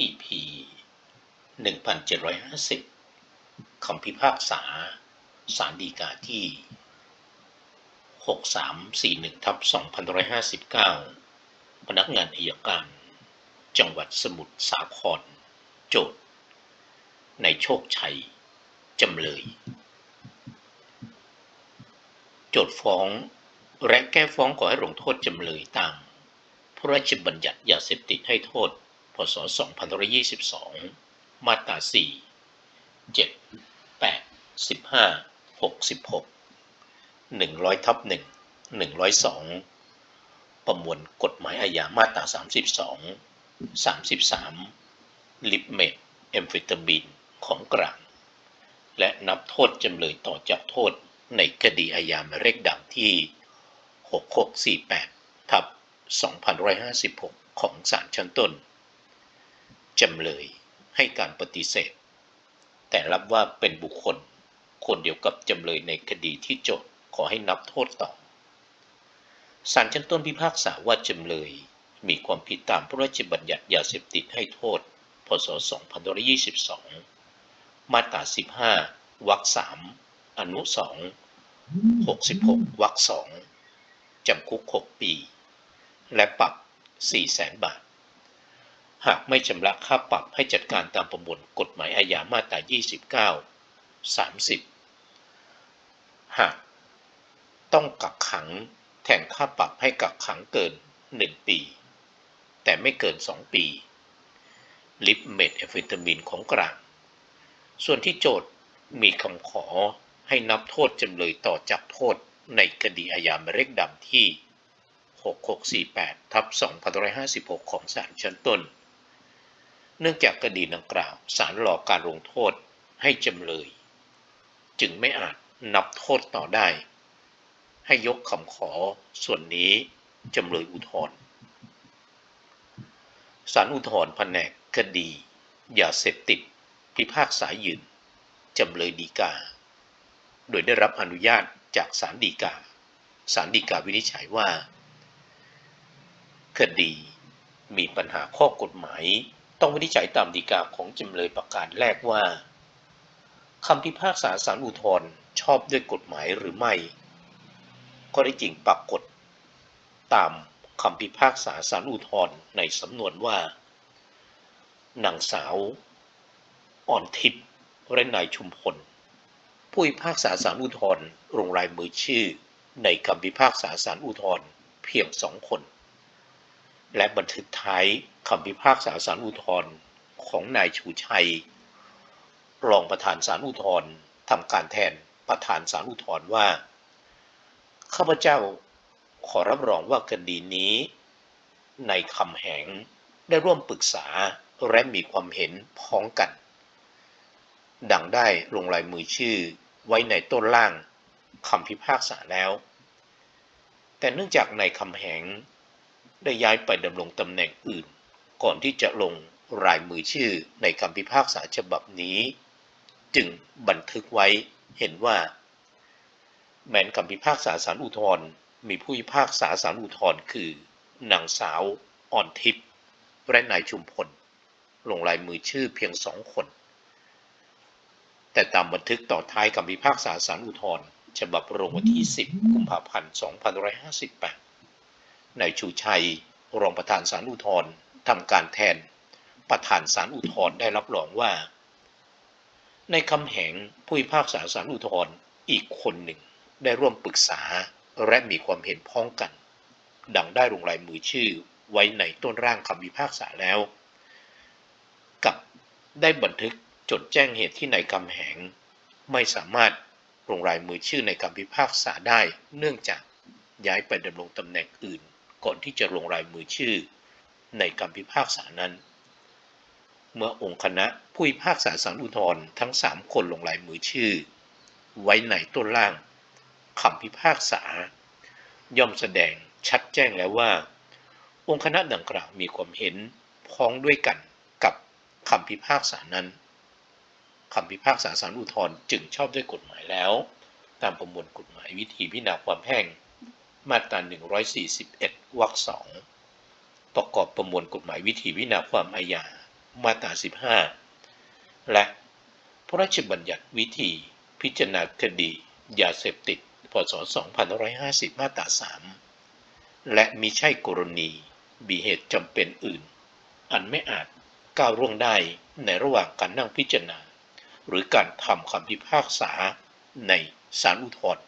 EP 1750 คำพิพากษาสารดีกาที่ 6341ทับ2559 พนักงานอายการ จังหวัดสมุทรสาคร โจทย์ในโชคชัย จำเลย โจทย์ฟ้องและแก้ฟ้องขอให้ลงโทษจำเลยตามพระราชบัญญัติยาเสพติดให้โทษ พศ 2522 มาตรา 4 7 8 15 66 100ทับ1 102 ประมวลกฎหมายอาญามาตรา 32 33 ลิปเมดแอมเฟตามีนของกลาง และนับโทษจำเลยต่อจากโทษในคดีอาญาหมายเลขดังที่ 6648 ทับ2556 ของศาลชั้นต้น จำเลยให้การปฏิเสธ แต่รับว่าเป็นบุคคลคนเดียวกับจำเลยในคดีที่โจทก์ขอให้นับโทษต่อศาลชั้นต้นพิพากษาว่าจำเลยมีความผิดตามพระราชบัญญัติยาเสพติดให้โทษ พศ 2522 มาตรา 15 วรรค 3 อนุ 2 66 วรรค 2 จำคุก 6 ปี และปรับ 400,000 บาท หากไม่ชำระค่าปรับให้จัดการตามประมวลกฎหมายอาญามาตรา 29 30 หากต้องกักขังแทนค่าปรับให้กักขังเกิน 1 ปี แต่ไม่เกิน 2 ปี ลิปเมทแอมเฟตามีนของกลาง ส่วนที่โจทย์มีคำขอให้นับโทษจำเลยต่อจากโทษในคดีอาญาหมายเลขดำที่ 6648 ทับ 2556 ของศาลชั้นต้น เนื่องจากคดีดังกล่าวศาลรอการลงโทษให้จำเลย จึงไม่อาจนับโทษต่อได้ ให้ยกคำขอส่วนนี้จำเลยอุทธรณ์ศาลอุทธรณ์แผนกคดียาเสพติดพิพากษายืนจำเลยดีกา โดยได้รับอนุญาตจากศาลฎีกาศาลฎีกาวินิจฉัยว่า คดีมีปัญหาข้อกฎหมาย ต้องวินิจฉัยตามฎีกาของจำเลยประการแรกว่าคำพิพากษาศาลอุทธรณ์ชอบด้วยกฎหมายหรือไม่ ก็ได้จริงปรากฏ ตามคำพิพากษาศาลอุทธรณ์ในสำนวนว่านางสาว อ่อนทิพย์และนายชุมพล ผู้พิพากษาศาลอุทธรณ์ลงรายมือชื่อในคำพิพากษาศาลอุทธรณ์เพียงสองคน และบันทึกท้ายคำพิพากษาศาลอุทธรณ์ของนายชูชัย รองประธานศาลอุทธรณ์ทำการแทนประธานศาลอุทธรณ์ว่า ข้าพเจ้าขอรับรองว่าคดีนี้ ในคำแหงได้ร่วมปรึกษาและมีความเห็นพ้องกัน ดังได้ลงลายมือชื่อไว้ในต้นล่างคำพิพากษาแล้ว แต่เนื่องจากในคำแหง ได้ย้ายไปดำรงตำแหน่งอื่น ก่อนที่จะลงรายมือชื่อในคำพิพากษาฉบับนี้ จึงบันทึกไว้เห็นว่า แม้นคำพิพากษาศาลอุทธรณ์มีผู้พิพากษาศาลอุทธรณ์คือนางสาวอ่อนทิพย์และนายชุมพล ลงลายมือชื่อเพียงสองคน แต่ตามบันทึกต่อท้ายคำพิพากษาศาลอุทธรณ์ฉบับลงวันที่ 10 กุมภาพันธ์ 2558 นายชูชัย รองประธานศาลอุทธรทำการแทน ประธานศาลอุทธรได้รับรองว่า ในคำแหงผู้พิพากษาศาลอุทธรอีกคนหนึ่งได้ร่วมปรึกษาและมีความเห็นพ้องกัน ดังได้ลงลายมือชื่อไว้ในต้นร่างคำพิพากษาแล้ว กับได้บันทึกจดแจ้งเหตุที่ในคำแหง ไม่สามารถลงลายมือชื่อในคำพิพากษาได้ เนื่องจากย้ายไปดำรงตำแหน่งอื่น ก่อนที่จะลงลายมือชื่อ ในคำพิพากษานั้น เมื่อองค์คณะผู้พิพากษาสารอุทธรณ์ทั้งสามคนลงลายมือชื่อ ไว้ในต้นล่างคำพิพากษา ย่อมแสดงชัดแจ้งแล้วว่า องค์คณะดังกล่าวมีความเห็นพ้องด้วยกันกับคำพิพากษานั้นคำพิพากษาสารอุทธรณ์จึงชอบด้วยกฎหมายแล้ว ตามประมวลกฎหมายวิธีพิจารณาความแพ่งมาตรา141 วรรคสองประกอบประมวลกฎหมายวิธีพิจาความอาญามาตรา 15 และพระราชบัญญัติวิธีพิจารณาคดี ยาเสพติด พศ 2550 มาตรา 3 และมิใช่กรณีมีเหตุจำเป็นอื่น อันไม่อาจก้าวร่วงได้ในระหว่างการนั่งพิจารณา หรือการทำคำพิพากษาในศาลอุทธรณ์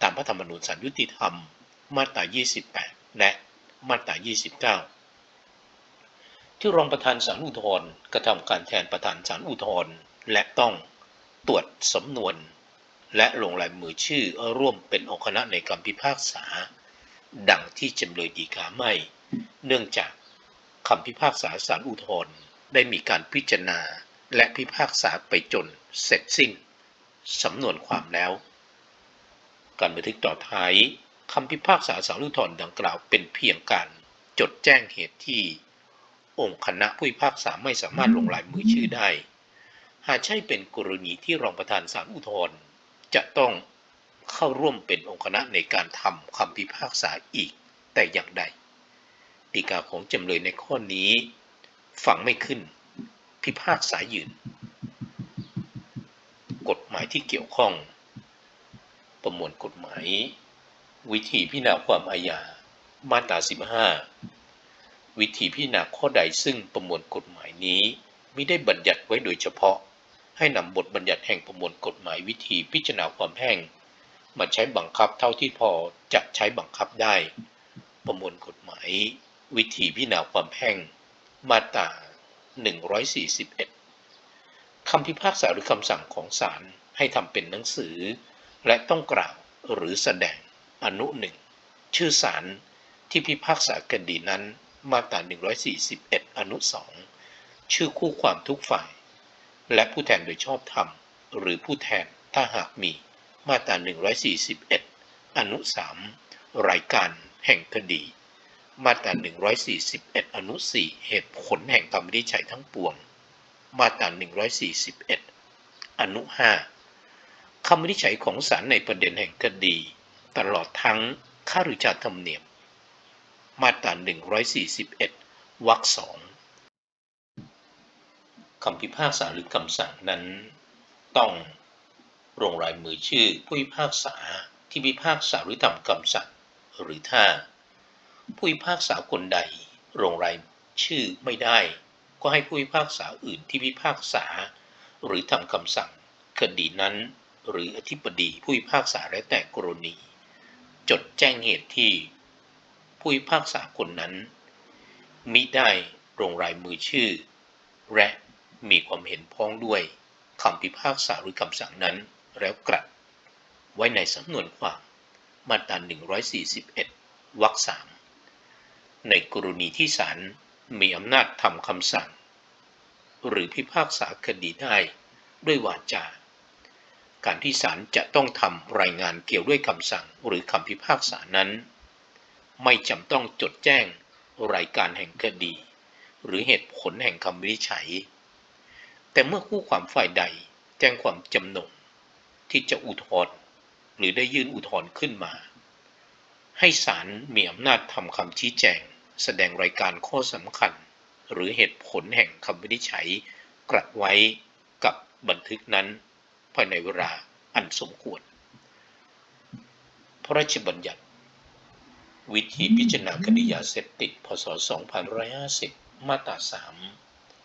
ตามพระธรรมนูญศาลยุติธรรม มาตรา 28 และมาตรา 29 ที่รองประธานศาลอุทธรณ์กระทำการแทนประธานศาลอุทธรณ์และต้องตรวจสำนวน และลงลายมือชื่อร่วมเป็นองค์คณะในคำพิพากษา ดังที่จำเลยดีกาไม่ เนื่องจากคำพิพากษาศาลอุทธรณ์ได้มีการพิจารณาและพิพากษาไปจนเสร็จสิ้นสำนวนความแล้ว การบันทึกต่อท้าย คำพิพากษาศาลอุทธรดังกล่าวเป็นเพียงการจดแจ้งเหตุที่ องค์คณะผู้พิพากษาไม่สามารถลงลายมือชื่อได้ หากใช่เป็นกรณีที่รองประธานศาลอุทธรจะต้องเข้าร่วมเป็นองค์คณะในการทำคำพิพากษาอีกแต่อย่างใดฎีกาของจำเลยในข้อนี้ ฟังไม่ขึ้น พิพากษายืน กฎหมายที่เกี่ยวข้อง ประมวลกฎหมาย วิธีพิจารณาความอาญา มาตรา 15 วิธีพิจารณาข้อใดซึ่งประมวลกฎหมายนี้ไม่ได้บัญญัติไว้โดยเฉพาะ ให้นำบทบัญญัติแห่งประมวลกฎหมายวิธีพิจารณาความแพ่ง มาใช้บังคับเท่าที่พอจะใช้บังคับได้ ประมวลกฎหมาย วิธีพิจารณาความแพ่ง มาตรา 141 คำพิพากษาหรือคำสั่งของศาลให้ทำเป็นหนังสือ และต้องกล่าวหรือแสดง อนุหนึ่งชื่อศาลที่พิพากษาคดีนั้นมาตรา 141 อนุสองชื่อคู่ความทุกฝ่าย และผู้แทนโดยชอบธรรม หรือผู้แทนถ้าหากมีมาตรา 141 อนุ 3 รายการแห่งคดี มาตรา 141 อนุ 4 เหตุผลแห่งคำวินิจฉัยทั้งปวง มาตรา 141 อนุ 5คำวินิจฉัยของศาลในประเด็นแห่งคดี ตลอดทั้งค่าหรือชาธรรมเนียม มาตรา 141 วรรคสองคำพิพากษาหรือคำสั่งนั้น ต้องลงลายมือชื่อผู้พิพากษาที่พิพากษาหรือทำคำสั่งหรือถ้า ผู้พิพากษาคนใดลงรายชื่อไม่ได้ ก็ให้ผู้พิพากษาอื่นที่พิพากษา หรือทำคำสั่งคดีนั้น หรืออธิบดีผู้พิพากษาและแต่กรณี จดแจ้งเหตุที่ ผู้พิพากษาคนนั้น มิได้ลงรายมือชื่อ และมีความเห็นพ้องด้วยคำพิพากษาหรือคำสั่งนั้นแล้วกลัดไว้ในสำนวนความมาตรา 141 วรรคสามในกรณีที่ศาลมีอำนาจทำคำสั่ง หรือพิพากษาคดีได้ด้วยวาจา การที่ศาลจะต้องทำรายงานเกี่ยวด้วยคำสั่งหรือคำพิพากษานั้น ไม่จำต้องจดแจ้งรายการแห่งคดี หรือเหตุผลแห่งคำวินิจฉัย แต่เมื่อคู่ความฝ่ายใดแจ้งความจำนงที่จะอุทธรณ์หรือได้ยื่นอุทธรณ์ขึ้นมา ให้ศาลมีอำนาจทำคำชี้แจง แสดงรายการข้อสำคัญ หรือเหตุผลแห่งคำวินิจฉัยกลัดไว้กับบันทึกนั้น ภายในเวลาอันสมควร พระราชบัญญัติ วิธีพิจารณาคดียาเสพติด พศ 2550 มาตรา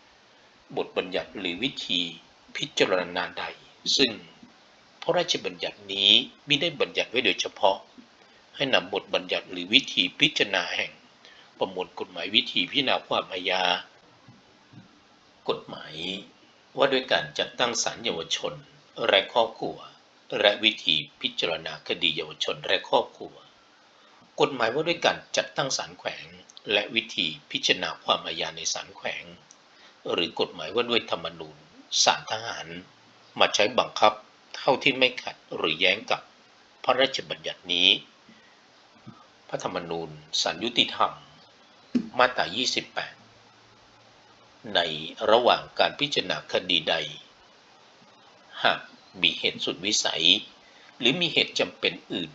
3 บทบัญญัติหรือวิธีพิจารณาใด ซึ่งพระราชบัญญัตินี้ไม่ได้บัญญัติไว้โดยเฉพาะ ให้นำบทบัญญัติหรือวิธีพิจารณาแห่ง ประมวลกฎหมายวิธีพิจารณาความอาญากฎหมายว่าด้วยการจัดตั้งศาลเยาวชน และครอบครัว และวิธีพิจารณาคดีเยาวชนและครอบครัว กฎหมายว่าด้วยการจัดตั้งศาลแขวง และวิธีพิจารณาความอาญาในศาลแขวง หรือกฎหมายว่าด้วยธรรมนูญศาลทหาร มาใช้บังคับเท่าที่ไม่ขัดหรือแย้งกับพระราชบัญญัตินี้ พระธรรมนูญศาลยุติธรรม มาตรา 28 ในระหว่างการพิจารณาคดีใด หากมีเหตุสุดวิสัย หรือมีเหตุจำเป็นอื่น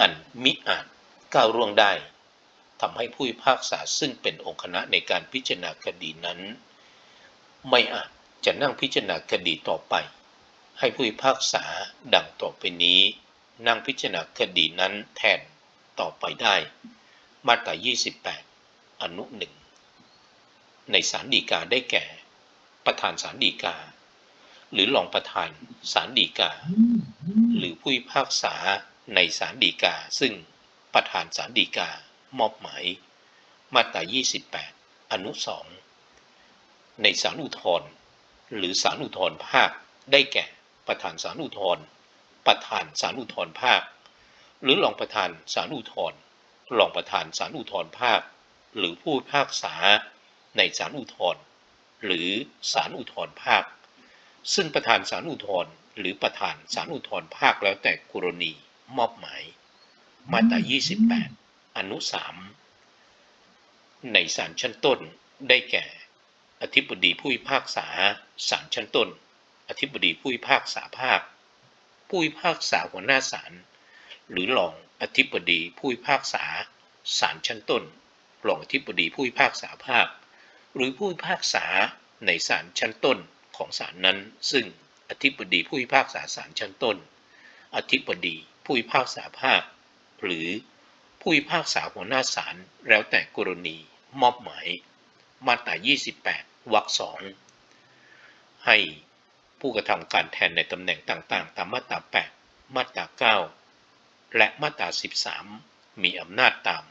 อันมิอาจก้าวร่วงได้ทำให้ผู้พิพากษาซึ่งเป็นองค์คณะในการพิจารณาคดีนั้น ไม่อาจจะนั่งพิจารณาคดีต่อไป ให้ผู้พิพากษาดังต่อไปนี้ นั่งพิจารณาคดีนั้นแทนต่อไปได้ มาตรา 28 อนุหนึ่งในศาลฎีกาได้แก่ ประธานศาลฎีกา หรือรองประธานศาลฎีกา หรือผู้พิพากษาในศาลฎีกา ซึ่งประธานศาลฎีกามอบหมาย มาตรา 28 อนุสองในศาลอุทธรหรือศาลอุทธรภาค ได้แก่ประธานศาลอุทธรประธานศาลอุทธรภาค หรือรองประธานศาลอุทธรรองประธานศาลอุทธรภาค หรือผู้พิพากษาในศาลอุทธรหรือศาลอุทธรภาค ซึ่งประธานศาลอุทธรณ์หรือประธานศาลอุทธรณ์ภาคแล้วแต่กรณีมอบหมาย มาตรา 28 อนุ 3 ในศาลชั้นต้นได้แก่ อธิบดีผู้พิพากษาศาลชั้นต้น อธิบดีผู้พิพากษาภาค ผู้พิพากษาหัวหน้าศาลหรือรองอธิบดีผู้พิพากษาศาลชั้นต้นรองอธิบดีผู้พิพากษาภาค หรือผู้พิพากษาในศาลชั้นต้น ของศาลนั้น ซึ่งอธิบดีผู้พิพากษาศาลชั้นต้น อธิบดีผู้พิพากษาภาค หรือผู้พิพากษาหัวหน้าศาลแล้วแต่กรณีมอบหมาย มาตรา 28 วรรคสองให้ผู้กระทำการแทนในตำแหน่งต่างๆ ตามมาตรา 8 มาตรา 9 และมาตรา 13 มีอำนาจตาม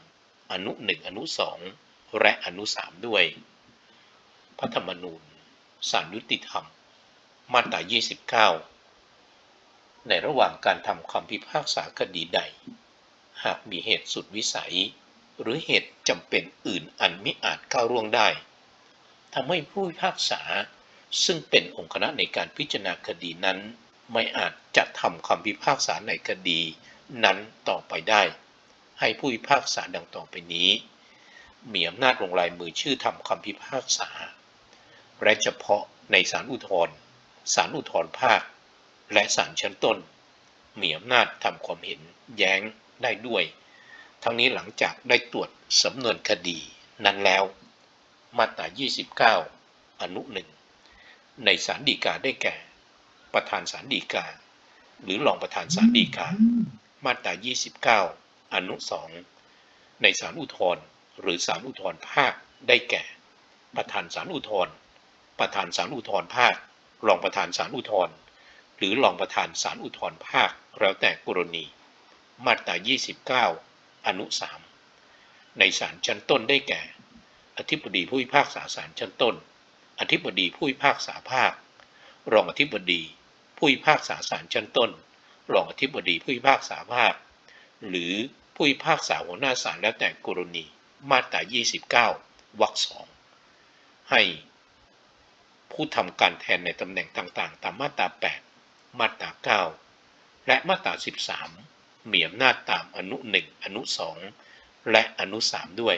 อนุ 1 อนุ 2 และอนุ 3 ด้วย พระธรรมนูญ ศาลยุติธรรม มาตรา 29 ในระหว่างการทำคำพิพากษาคดีใด หากมีเหตุสุดวิสัย หรือเหตุจำเป็นอื่นอันมิอาจก้าวล่วงได้ทำให้ผู้พิพากษา ซึ่งเป็นองค์คณะในการพิจารณาคดีนั้น ไม่อาจจะทำคำพิพากษาในคดีนั้นต่อไปได้ ให้ผู้พิพากษาดังต่อไปนี้ มีอำนาจลงลายมือชื่อทำคำพิพากษา และเฉพาะในศาลอุทธรณ์ศาลอุทธรณ์ภาค และศาลชั้นต้น มีอำนาจทำความเห็นแย้งได้ด้วย ทั้งนี้หลังจากได้ตรวจสำนวนคดีนั้นแล้ว มาตรา 29 อนุหนึ่งในศาลฎีกาได้แก่ ประธานศาลฎีกา หรือรองประธานศาลฎีกา มาตรา 29 อนุ2ในศาลอุทธรณ์หรือศาลอุทธรณ์ภาคได้แก่ ประธานศาลอุทธรณ์ ประธานศาลอุทธรภาค รองประธานศาลอุทธรหรือรองประธานศาลอุทธรภาค แล้วแต่กรณี มาตรา 29 อนุ 3 ในศาลชั้นต้นได้แก่ อธิบดีผู้พิพากษาศาลชั้นต้น อธิบดีผู้พิพากษาภาค รองอธิบดีผู้พิพากษาศาลชั้นต้น รองอธิบดีผู้พิพากษาภาค หรือผู้พิพากษาหัวหน้าศาลแล้วแต่กรณี มาตรา 29 วรรคสองให้ ผู้ทำการแทนในตำแหน่งต่างๆ ตามมาตรา 8 มาตรา 9 และมาตรา 13 มีอำนาจตามอนุ 1 อนุ 2 และอนุ 3 ด้วย